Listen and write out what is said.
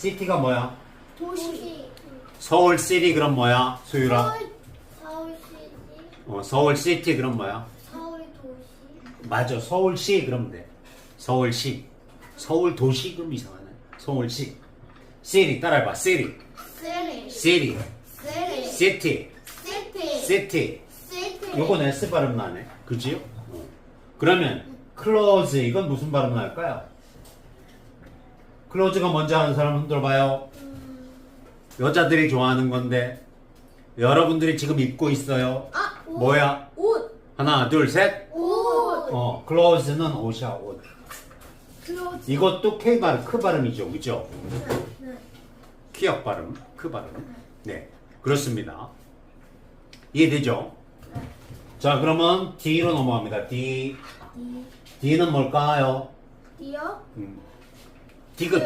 시티가 뭐야? 도시. 서울 시티 그럼 뭐야? 수유라. 서울 서울시. 어, 서울 시티 그럼 뭐야? 서울 도시. 맞아. 서울시 그럼 돼. 서울시. 서울 도시 그럼 이상하네. 서울시. 시티 따라해봐. 시티. 시티. 시티. 시티. 시티. 시티. 요건 S 발음 나네. 그지요? 어. 그러면 클로즈 이건 무슨 발음 날까요? 클로즈가 먼저 하는 사람 흔들어 봐요. 여자들이 좋아하는 건데 여러분들이 지금 입고 있어요. 아, 옷. 뭐야? 옷. 하나, 둘, 셋. 옷. 어, 클로즈는 옷이야, 옷. 클로즈. 이것도 K 발음, 크 발음이죠, 그죠? 네. 키역 발음, 크 발음. 네, 그렇습니다. 이해되죠? 자, 그러면 D로 넘어갑니다. D. 디. D는 뭘까요? 디어. 음. 디귿